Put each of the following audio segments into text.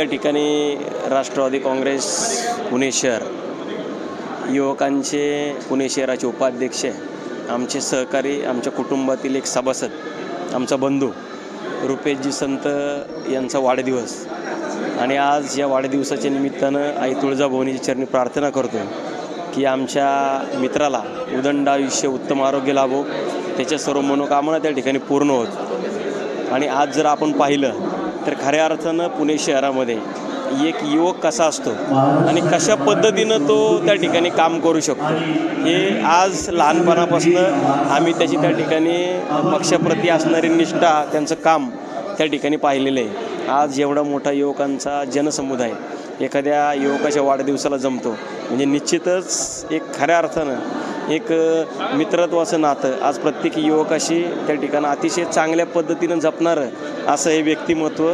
या ठिकाणी राष्ट्रवादी काँग्रेस पुणे शहर युवकांचे पुणे शहराचे उपाध्यक्ष आमचे सहकारी आमच्या कुटुंबातील एक सभासद आमचा बंधू रुपेशजी संत यांचा वाढदिवस. आणि आज या वाढदिवसाच्या निमित्तानं आई तुळजाभवानीची चरणी प्रार्थना करतो की आमच्या मित्राला उदंड आयुष्य उत्तम आरोग्य लाभो. त्याच्या सर्व मनोकामना त्या ठिकाणी पूर्ण होत. आणि आज जर आपण पाहिलं तर खऱ्या अर्थानं पुणे शहरामध्ये एक युवक कसा असतो आणि कशा पद्धतीनं तो त्या ठिकाणी काम करू शकतो हे आज लहानपणापासून आम्ही त्याची त्या ठिकाणी पक्षाप्रती असणारी निष्ठा त्यांचं काम त्या ठिकाणी पाहिलेलं आहे. आज एवढा मोठा युवकांचा जनसमुदाय एखाद्या युवकाच्या वाढदिवसाला जमतो. म्हणजे निश्चितच एक खऱ्या अर्थानं एक मित्रत्वाचं नातं. आज प्रत्येक युवकाशी त्या ठिकाणी अतिशय चांगल्या पद्धतीनं जपणारं असं हे व्यक्तिमत्व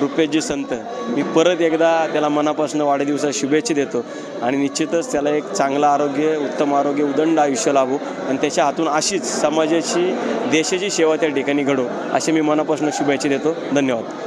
रुपेशजी संत. मी परत एकदा त्याला मनापासून वाढदिवसात शुभेच्छा देतो आणि निश्चितच त्याला एक चांगलं आरोग्य उत्तम आरोग्य उदंड आयुष्य लाभो आणि त्याच्या हातून अशीच समाजाची देशाची सेवा त्या ठिकाणी घडो अशी मी मनापासून शुभेच्छा देतो. धन्यवाद.